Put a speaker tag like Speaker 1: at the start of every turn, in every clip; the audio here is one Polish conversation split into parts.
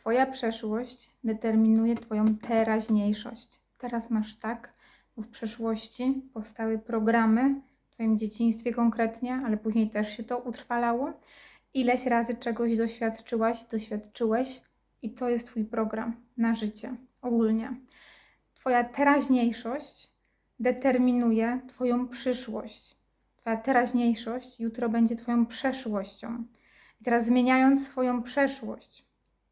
Speaker 1: Twoja przeszłość determinuje Twoją teraźniejszość. Teraz masz tak, bo w przeszłości powstały programy, w Twoim dzieciństwie konkretnie, ale później też się to utrwalało. Ileś razy czegoś doświadczyłaś, doświadczyłeś i to jest Twój program na życie ogólnie. Twoja teraźniejszość determinuje Twoją przyszłość. Twoja teraźniejszość jutro będzie Twoją przeszłością. I teraz zmieniając swoją przeszłość,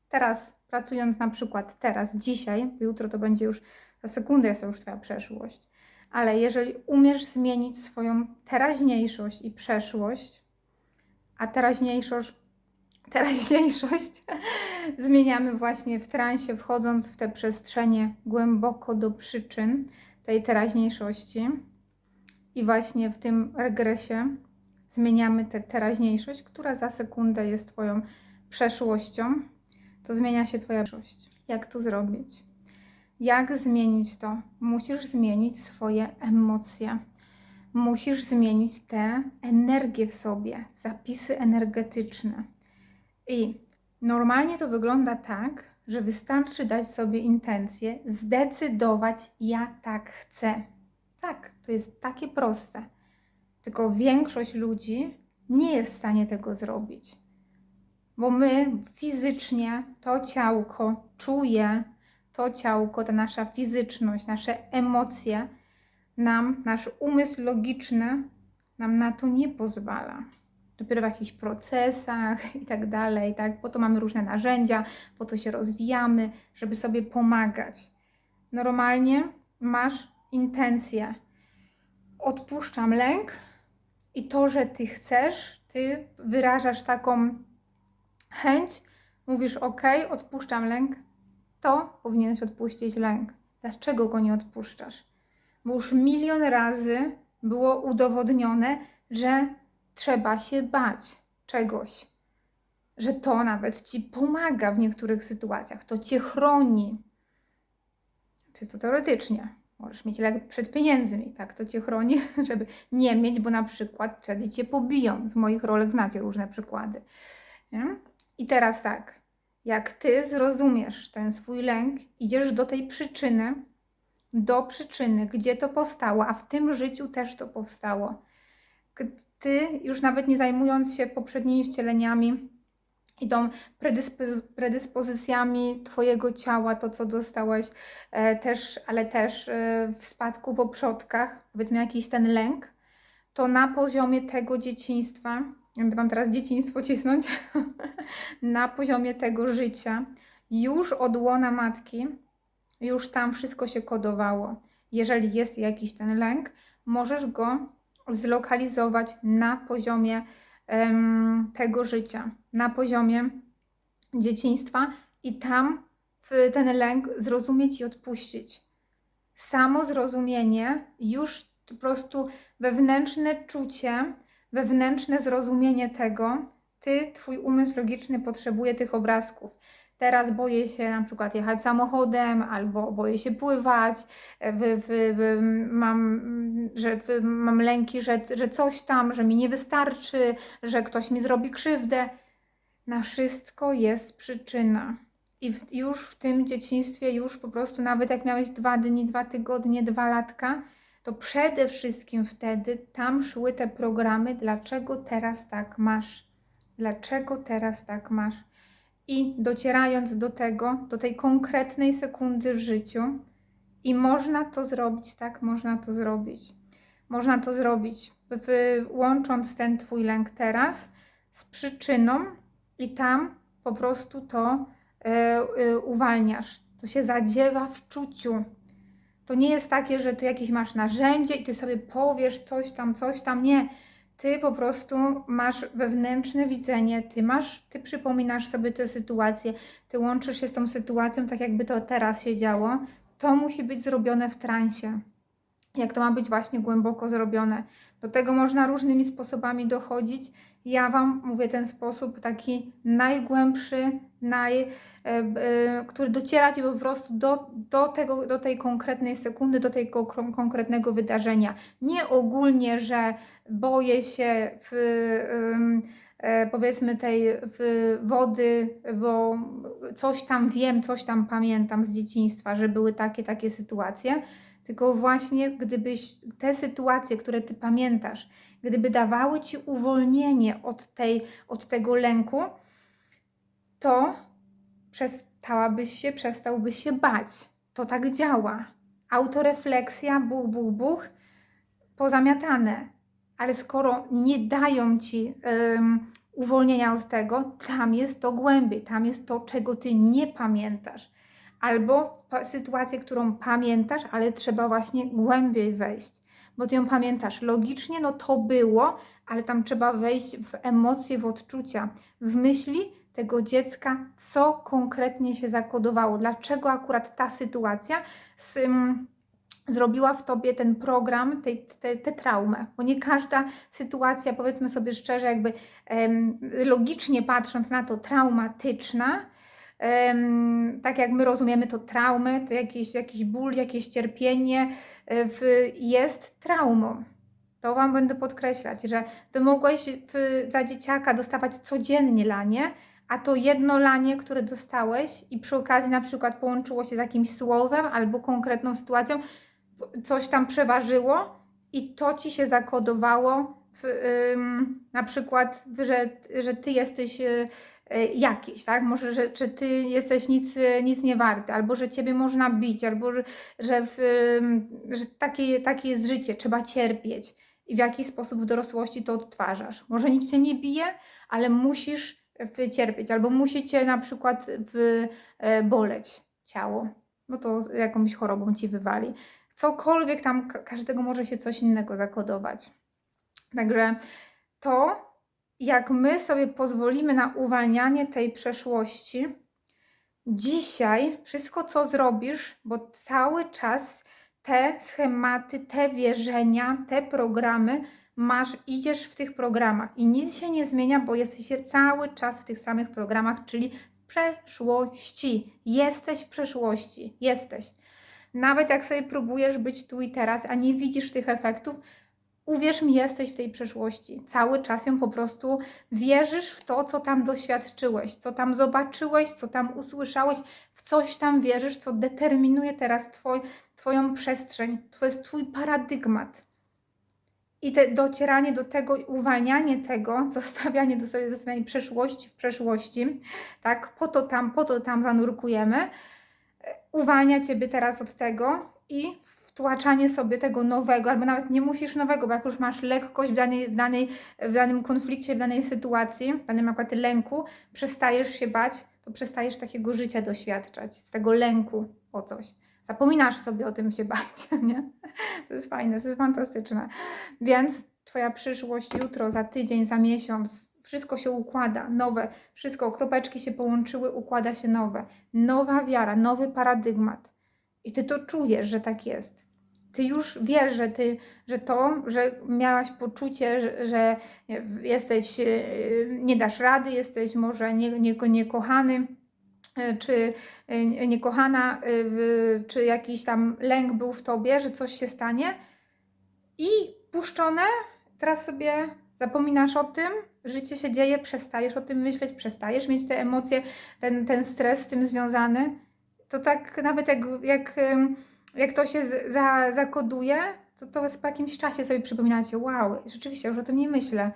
Speaker 1: teraz pracując na przykład teraz, dzisiaj, jutro to będzie już za sekundę jest to już Twoja przeszłość, ale jeżeli umiesz zmienić swoją teraźniejszość i przeszłość, a teraźniejszość, teraźniejszość zmieniamy właśnie w transie, wchodząc w te przestrzenie głęboko do przyczyn tej teraźniejszości i właśnie w tym regresie zmieniamy tę teraźniejszość, która za sekundę jest Twoją przeszłością, to zmienia się Twoja przyszłość. Jak to zrobić? Jak zmienić to? Musisz zmienić swoje emocje. Musisz zmienić tę energię w sobie, zapisy energetyczne. I normalnie to wygląda tak, że wystarczy dać sobie intencję, zdecydować, ja tak chcę. Tak, to jest takie proste. Tylko większość ludzi nie jest w stanie tego zrobić. Bo my fizycznie, to ciałko czuje, to ciałko, ta nasza fizyczność, nasze emocje, nam, nasz umysł logiczny nam na to nie pozwala. Dopiero w jakichś procesach i tak dalej, tak? Po to mamy różne narzędzia, po to się rozwijamy, żeby sobie pomagać. Normalnie masz intencję. Odpuszczam lęk i to, że ty chcesz, ty wyrażasz taką chęć, mówisz ok, odpuszczam lęk, to powinieneś odpuścić lęk. Dlaczego go nie odpuszczasz? Bo już milion razy było udowodnione, że trzeba się bać czegoś, że to nawet ci pomaga w niektórych sytuacjach, to cię chroni. Czysto teoretycznie. Możesz mieć lek przed pieniędzmi, tak to cię chroni, żeby nie mieć, bo na przykład wtedy cię pobiją. Z moich rolek znacie różne przykłady. Nie? I teraz tak, jak ty zrozumiesz ten swój lęk, idziesz do tej przyczyny, do przyczyny, gdzie to powstało, a w tym życiu też to powstało. Ty, już nawet nie zajmując się poprzednimi wcieleniami i tą predyspozy- predyspozycjami Twojego ciała, to co dostałeś e, też, ale też e, w spadku po przodkach, powiedzmy jakiś ten lęk, to na poziomie tego dzieciństwa, będę Wam teraz dzieciństwo cisnąć, na poziomie tego życia, już od łona matki, już tam wszystko się kodowało. Jeżeli jest jakiś ten lęk, możesz go zlokalizować na poziomie em, tego życia, na poziomie dzieciństwa i tam ten lęk zrozumieć i odpuścić. Samo zrozumienie, już po prostu wewnętrzne czucie, wewnętrzne zrozumienie tego, ty, twój umysł logiczny potrzebuje tych obrazków. Teraz boję się na przykład jechać samochodem, albo boję się pływać, w, mam, że mam lęki, że, że coś tam, że mi nie wystarczy, że ktoś mi zrobi krzywdę. Na wszystko jest przyczyna. I w, już w tym dzieciństwie, już po prostu, nawet jak miałeś dwa dni, dwa tygodnie, dwa latka, to przede wszystkim wtedy tam szły te programy, dlaczego teraz tak masz. Dlaczego teraz tak masz? I docierając do tego, do tej konkretnej sekundy w życiu, i można to zrobić, tak, można to zrobić. Można to zrobić, łącząc ten Twój lęk teraz z przyczyną, i tam po prostu to e, e, uwalniasz. To się zadziewa w czuciu. To nie jest takie, że ty jakieś masz narzędzie i ty sobie powiesz coś tam, coś tam. Nie ty po prostu masz wewnętrzne widzenie, ty masz, ty przypominasz sobie tę sytuację, ty łączysz się z tą sytuacją tak jakby to teraz się działo, to musi być zrobione w transie. Jak to ma być właśnie głęboko zrobione. Do tego można różnymi sposobami dochodzić. Ja Wam mówię ten sposób taki najgłębszy, naj, e, e, który dociera Ci po prostu do, do, tego, do tej konkretnej sekundy, do tego konkretnego wydarzenia. Nie ogólnie, że boję się w, e, powiedzmy tej wody, bo coś tam wiem, coś tam pamiętam z dzieciństwa, że były takie, takie sytuacje. Tylko właśnie gdybyś te sytuacje, które ty pamiętasz, gdyby dawały ci uwolnienie od, tej, od tego lęku, to przestałabyś się, przestałbyś się bać. To tak działa. Autorefleksja, buch, buch, buch, pozamiatane. Ale skoro nie dają ci um, uwolnienia od tego, tam jest to głębiej, tam jest to, czego ty nie pamiętasz. Albo sytuację, którą pamiętasz, ale trzeba właśnie głębiej wejść, bo ty ją pamiętasz logicznie, no to było, ale tam trzeba wejść w emocje, w odczucia, w myśli tego dziecka, co konkretnie się zakodowało, dlaczego akurat ta sytuacja z, um, zrobiła w tobie ten program, tę te, te, traumę, bo nie każda sytuacja, powiedzmy sobie szczerze, jakby um, logicznie patrząc na to, traumatyczna, um, tak jak my rozumiemy to traumy, to jakiś, jakiś ból, jakieś cierpienie w, jest traumą. To Wam będę podkreślać, że Ty mogłeś w, za dzieciaka dostawać codziennie lanie, a to jedno lanie, które dostałeś i przy okazji na przykład połączyło się z jakimś słowem albo konkretną sytuacją, coś tam przeważyło i to ci się zakodowało w, ym, na przykład, że, że ty jesteś y, y, jakiś, tak? Może, że czy ty jesteś nic, y, nic nie warty, albo że ciebie można bić, albo że, że, w, że takie, takie jest życie, trzeba cierpieć i w jaki sposób w dorosłości to odtwarzasz. Może nikt cię nie bije, ale musisz wycierpieć, albo musi cię na przykład w, e, ciało, no to jakąś chorobą ci wywali. Cokolwiek tam, każdego może się coś innego zakodować. Także to, jak my sobie pozwolimy na uwalnianie tej przeszłości, dzisiaj wszystko, co zrobisz, bo cały czas te schematy, te wierzenia, te programy masz, idziesz w tych programach i nic się nie zmienia, bo jesteś cały czas w tych samych programach, czyli w przeszłości. Jesteś w przeszłości, jesteś. Nawet jak sobie próbujesz być tu i teraz, a nie widzisz tych efektów, uwierz mi, jesteś w tej przeszłości. Cały czas ją po prostu wierzysz w to, co tam doświadczyłeś, co tam zobaczyłeś, co tam usłyszałeś, w coś tam wierzysz, co determinuje teraz twoj, Twoją przestrzeń. To jest Twój paradygmat. I te docieranie do tego, uwalnianie tego, zostawianie do sobie, zostawianie przeszłości w przeszłości, tak, po to tam, po to tam zanurkujemy, uwalnia Ciebie teraz od tego i wtłaczanie sobie tego nowego, albo nawet nie musisz nowego, bo jak już masz lekkość w, danej, w, danej, w danym konflikcie, w danej sytuacji, w danym akurat lęku, przestajesz się bać, to przestajesz takiego życia doświadczać, z tego lęku o coś. Zapominasz sobie o tym się bać, nie? To jest fajne, to jest fantastyczne. Więc Twoja przyszłość jutro, za tydzień, za miesiąc, wszystko się układa, nowe, wszystko, kropeczki się połączyły, układa się nowe. Nowa wiara, nowy paradygmat. I Ty to czujesz, że tak jest. Ty już wiesz, że, ty, że to, że miałaś poczucie, że, że jesteś, e, nie dasz rady, jesteś może niekochany, nie, nie kochany, E, czy e, niekochana, e, czy jakiś tam lęk był w tobie, że coś się stanie? I puszczone, teraz sobie zapominasz o tym, życie się dzieje, przestajesz o tym myśleć, przestajesz mieć te emocje, ten, ten stres z tym związany, to tak nawet jak, jak, jak to się za, zakoduje, to, to po jakimś czasie sobie przypominacie, wow, rzeczywiście już o tym nie myślę.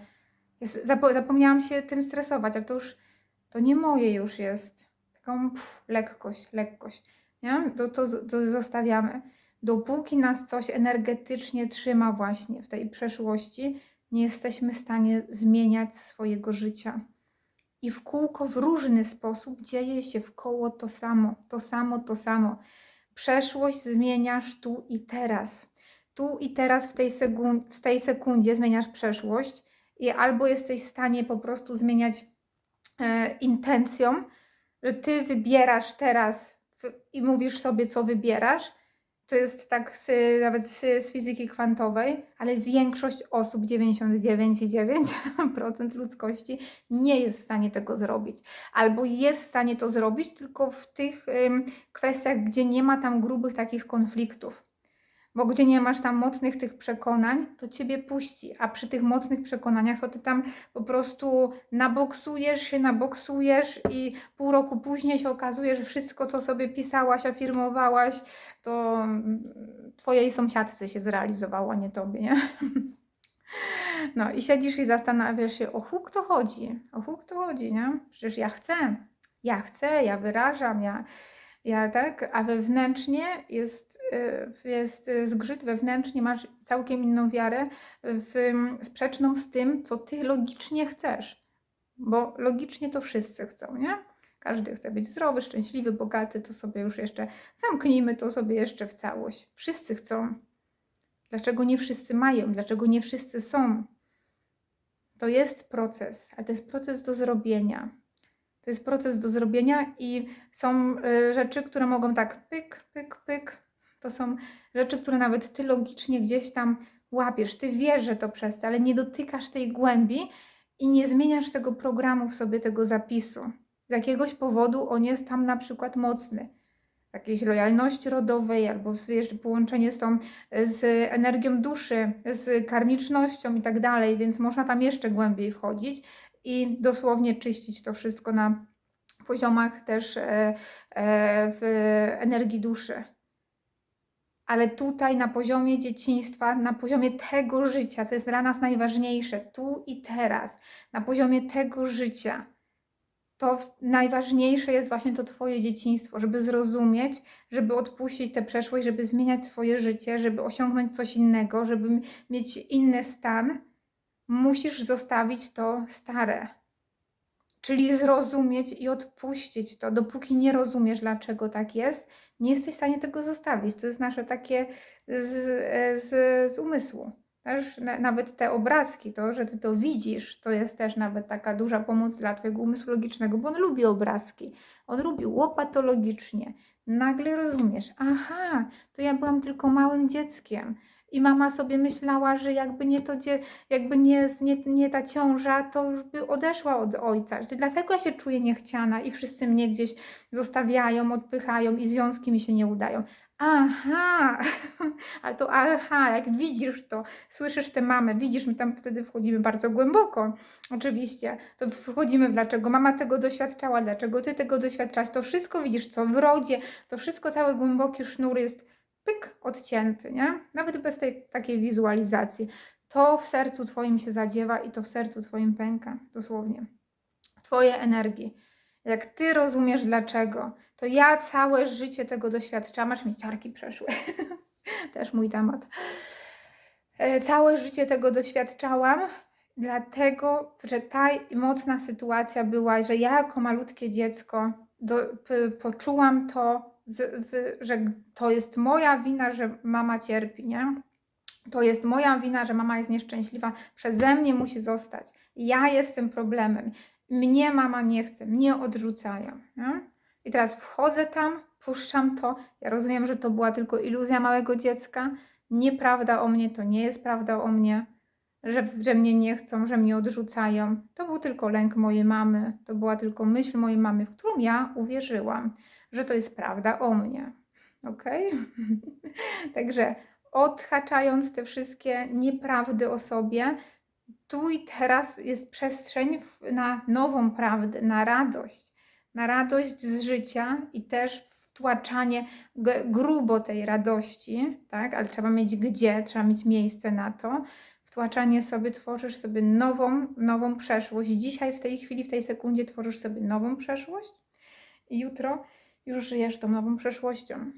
Speaker 1: Zapomniałam się tym stresować, jak to już, to nie moje już jest taką pff, lekkość, lekkość. Nie? To, to, to zostawiamy. Dopóki nas coś energetycznie trzyma właśnie w tej przeszłości, nie jesteśmy w stanie zmieniać swojego życia. I w kółko w różny sposób dzieje się w koło to samo, to samo, to samo. Przeszłość zmieniasz tu i teraz. Tu i teraz w tej, sekundzie, w tej sekundzie zmieniasz przeszłość i albo jesteś w stanie po prostu zmieniać e, intencją, że ty wybierasz teraz i mówisz sobie, co wybierasz. To jest tak z, nawet z, z fizyki kwantowej, ale większość osób, 99,9% ludzkości, nie jest w stanie tego zrobić. Albo jest w stanie to zrobić tylko w tych ym, kwestiach, gdzie nie ma tam grubych takich konfliktów. Bo gdzie nie masz tam mocnych tych przekonań, to ciebie puści. A przy tych mocnych przekonaniach, to ty tam po prostu naboksujesz się, naboksujesz i pół roku później się okazuje, że wszystko, co sobie pisałaś, afirmowałaś, to mm, twojej sąsiadce się zrealizowało, a nie tobie, nie? No i siedzisz i zastanawiasz się, o huk to chodzi, o huk to chodzi, nie? Przecież ja chcę, ja chcę, ja wyrażam, ja, ja tak, a wewnętrznie jest, y, jest zgrzyt, wewnętrznie masz całkiem inną wiarę, w, sprzeczną z tym, co ty logicznie chcesz. Bo logicznie to wszyscy chcą, nie? Każdy chce być zdrowy, szczęśliwy, bogaty, to sobie już jeszcze zamknijmy to sobie jeszcze w całość. Wszyscy chcą. Dlaczego nie wszyscy mają? Dlaczego nie wszyscy są? To jest proces, ale to jest proces do zrobienia. To jest proces do zrobienia i są y, rzeczy, które mogą tak pyk, pyk, pyk. To są rzeczy, które nawet ty logicznie gdzieś tam łapiesz. Ty wiesz, że to przez ale nie dotykasz tej głębi i nie zmieniasz tego programu w sobie, tego zapisu. Z jakiegoś powodu on jest tam na przykład mocny. Jakiejś lojalności rodowej, albo wiesz, połączenie z tą, z energią duszy, z karmicznością i tak dalej, więc można tam jeszcze głębiej wchodzić i dosłownie czyścić to wszystko na poziomach też e, e, w energii duszy. Ale tutaj na poziomie dzieciństwa, na poziomie tego życia, co jest dla nas najważniejsze, tu i teraz, na poziomie tego życia, to najważniejsze jest właśnie to Twoje dzieciństwo, żeby zrozumieć, żeby odpuścić tę przeszłość, żeby zmieniać swoje życie, żeby osiągnąć coś innego, żeby mieć inny stan, musisz zostawić to stare. Czyli zrozumieć i odpuścić to. Dopóki nie rozumiesz, dlaczego tak jest, nie jesteś w stanie tego zostawić. To jest nasze takie z, z, z umysłu. Też nawet te obrazki, to, że ty to widzisz, to jest też nawet taka duża pomoc dla twojego umysłu logicznego, bo on lubi obrazki. On lubi łopatologicznie. Nagle rozumiesz, aha, to ja byłam tylko małym dzieckiem. I mama sobie myślała, że jakby nie to, jakby nie, nie, nie ta ciąża, to już by odeszła od ojca. Dlatego ja się czuję niechciana i wszyscy mnie gdzieś zostawiają, odpychają i związki mi się nie udają. Aha, ale to aha, jak widzisz to, słyszysz tę mamę, widzisz, my tam wtedy wchodzimy bardzo głęboko, oczywiście, to wchodzimy w dlaczego mama tego doświadczała, dlaczego ty tego doświadczałaś, to wszystko widzisz, co w rodzie, to wszystko, cały głęboki sznur jest pyk, odcięty, nie? Nawet bez tej takiej wizualizacji. To w sercu Twoim się zadziewa i to w sercu Twoim pęka, dosłownie. W Twojej energii. Jak Ty rozumiesz dlaczego, to ja całe życie tego doświadczam, aż mi ciarki przeszły. Też mój temat. E, całe życie tego doświadczałam, dlatego, że ta mocna sytuacja była, że ja jako malutkie dziecko do, poczułam to że to jest moja wina, że mama cierpi, nie? To jest moja wina, że mama jest nieszczęśliwa, przeze mnie musi zostać. Ja jestem problemem. Mnie mama nie chce, mnie odrzucają. Nie? I teraz wchodzę tam, puszczam to. Ja rozumiem, że to była tylko iluzja małego dziecka. Nieprawda o mnie to nie jest prawda o mnie, że, że mnie nie chcą, że mnie odrzucają. To był tylko lęk mojej mamy, to była tylko myśl mojej mamy, w którą ja uwierzyłam że to jest prawda o mnie. Ok? Także odhaczając te wszystkie nieprawdy o sobie, tu i teraz jest przestrzeń na nową prawdę, na radość, na radość z życia i też wtłaczanie grubo tej radości, tak? Ale trzeba mieć gdzie, trzeba mieć miejsce na to. Wtłaczanie sobie, tworzysz sobie nową, nową przeszłość. Dzisiaj, w tej chwili, w tej sekundzie tworzysz sobie nową przeszłość i jutro już żyjesz tą nową przeszłością.